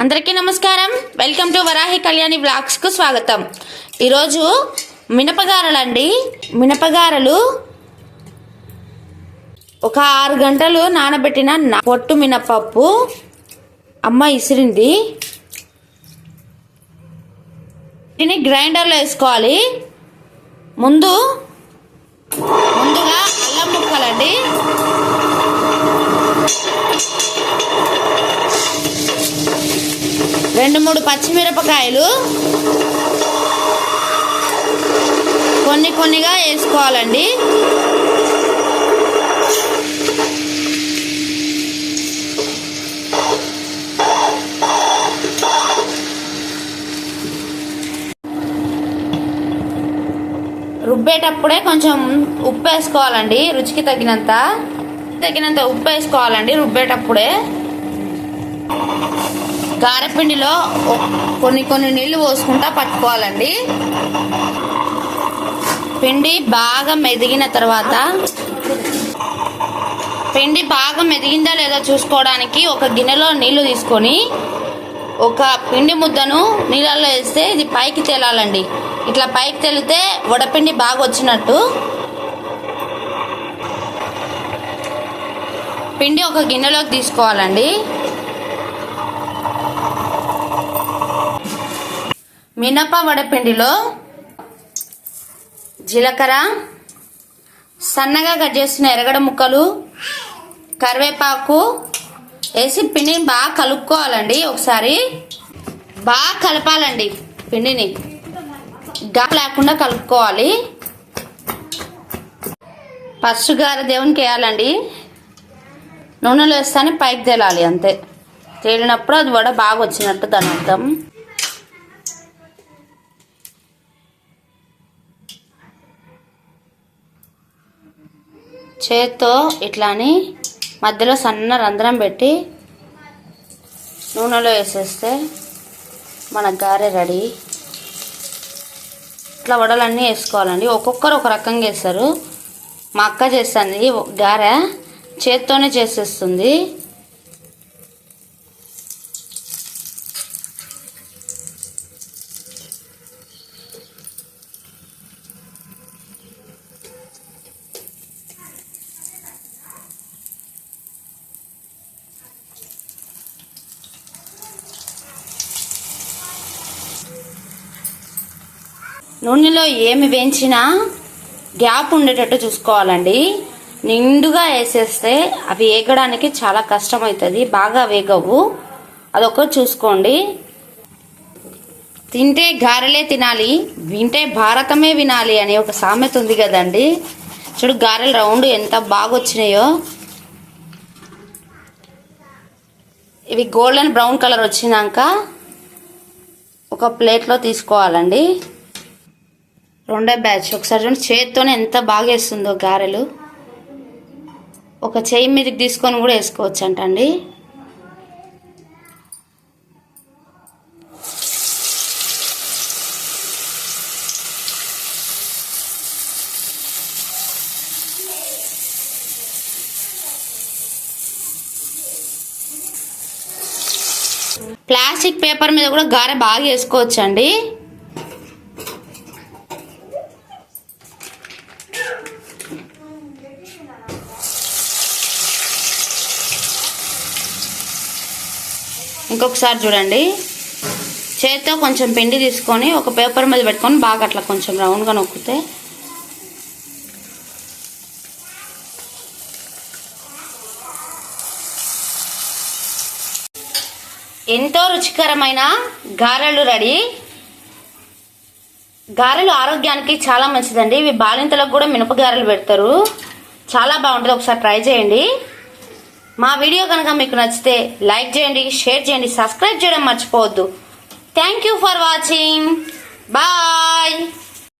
అందరికీ నమస్కారం. Welcome to Varahi Kalyani బ్లాగ్స్కు స్వాగతం. ఈరోజు మినపగారలండి. మినపగారలు ఒక ఆరు గంటలు నానబెట్టిన పొట్టు మినపప్పు. అమ్మ ఇసిరింది. దీన్ని గ్రైండర్లో వేసుకోవాలి. ముందు ముందుగా అల్లం ముక్కలండి. రెండు మూడు పచ్చిమిరపకాయలు కొన్ని కొన్నిగా వేసుకోవాలండి. రుబ్బేటప్పుడే కొంచెం ఉప్పు వేసుకోవాలండి రుచికి తగినంత. తగినంత ఉప్పు వేసుకోవాలండి రుబ్బేటప్పుడే. గారెపిండిలో కొన్ని కొన్ని నీళ్ళు పోసుకుంటా పట్టుకోవాలండి. పిండి బాగా మెదిగిన తర్వాత పిండి బాగా మెదిగిందా లేదా చూసుకోవడానికి ఒక గిన్నెలో నీళ్ళు తీసుకొని ఒక పిండి ముద్దను నీళ్ళల్లో వేస్తే ఇది పైకి తేలాలండి. ఇట్లా పైకి తేలితే వడపిండి బాగా వచ్చినట్టు. పిండి ఒక గిన్నెలోకి తీసుకోవాలండి. మినప వడపిండిలో జీలకర్ర సన్నగా కట్ చేసిన ఎరగడ ముక్కలు కరివేపాకు వేసి పిండిని బాగా కలుపుకోవాలండి ఒకసారి. బాగా కలపాలండి పిండిని. గా లేకుండా కలుపుకోవాలి. ఫస్ట్ గారి దేవునికి వేయాలండి. నూనెలో వేస్తానే పైకి తేలాలి అంతే. తేలినప్పుడు అది వడ బాగా వచ్చినట్టు దాని అర్థం. చేత్తో ఇట్లా అని మధ్యలో సన్న రంధ్రం పెట్టి నూనెలో వేసేస్తే మన గారె రెడీ. ఇట్లా వడలన్నీ వేసుకోవాలండి. ఒక్కొక్కరు ఒక రకంగా వేస్తారు. మా అక్క చేస్తుంది. గారె చేత్తోనే చేసేస్తుంది. నూనెలో ఏమి వేయించినా గ్యాప్ ఉండేటట్టు చూసుకోవాలండి. నిండుగా వేసేస్తే అవి వేగడానికి చాలా కష్టం అవుతుంది బాగా వేగవు. అదొకటి చూసుకోండి. తింటే గారెలే తినాలి వింటే భారతమే వినాలి అనే ఒక సామెత ఉంది కదండి. చూడు గారెలు రౌండ్ ఎంత బాగా వచ్చినాయో ఇవి గోల్డెన్ బ్రౌన్ కలర్ వచ్చినాక ఒక ప్లేట్లో తీసుకోవాలండి. రెండో బ్యాచ్. ఒకసారి చూడండి. చేత్తోనే ఎంత బాగా వేస్తుందో గారెలు. ఒక చేయి మీదకి తీసుకొని కూడా వేసుకోవచ్చు అంటండి ప్లాస్టిక్ పేపర్ మీద కూడా గారె బాగా వేసుకోవచ్చండి. ఇంకొకసారి చూడండి. చేత్తో కొంచెం పిండి తీసుకొని ఒక పేపర్ మీద పెట్టుకొని బాగా అట్లా కొంచెం రౌండ్గా నొక్కితే ఎంతో రుచికరమైన గారెలు రెడీ. గారెలు ఆరోగ్యానికి చాలా మంచిదండి. ఇవి బాలింతలకు కూడా మినపగారెలు పెడతారు. చాలా బాగుంటుంది. ఒకసారి ట్రై చేయండి. మా వీడియో కనుక మీకు నచ్చితే లైక్ చేయండి షేర్ చేయండి సబ్స్క్రైబ్ చేయడం మర్చిపోవద్దు. Thank you for watching bye